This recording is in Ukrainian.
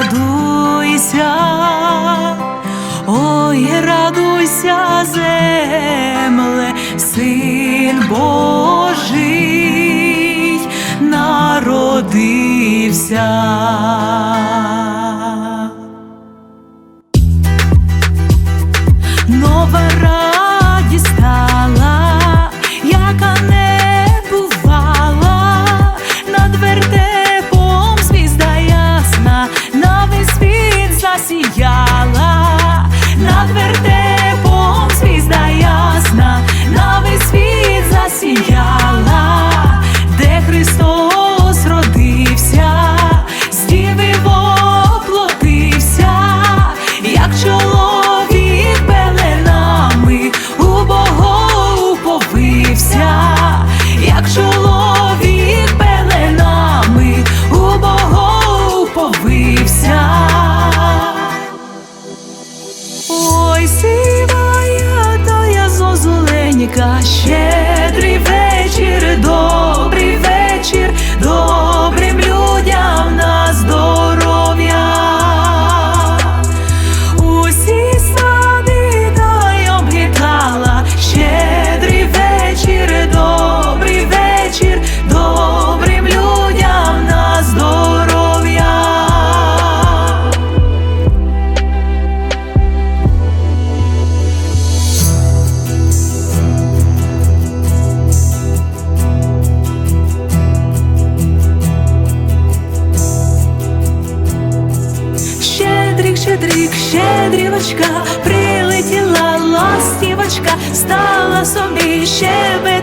радуйся, ой, радуйся, земле, син Божий, народився. 雪 Щедрик, щедрівочка, прилетіла ластівочка, стала собі щебе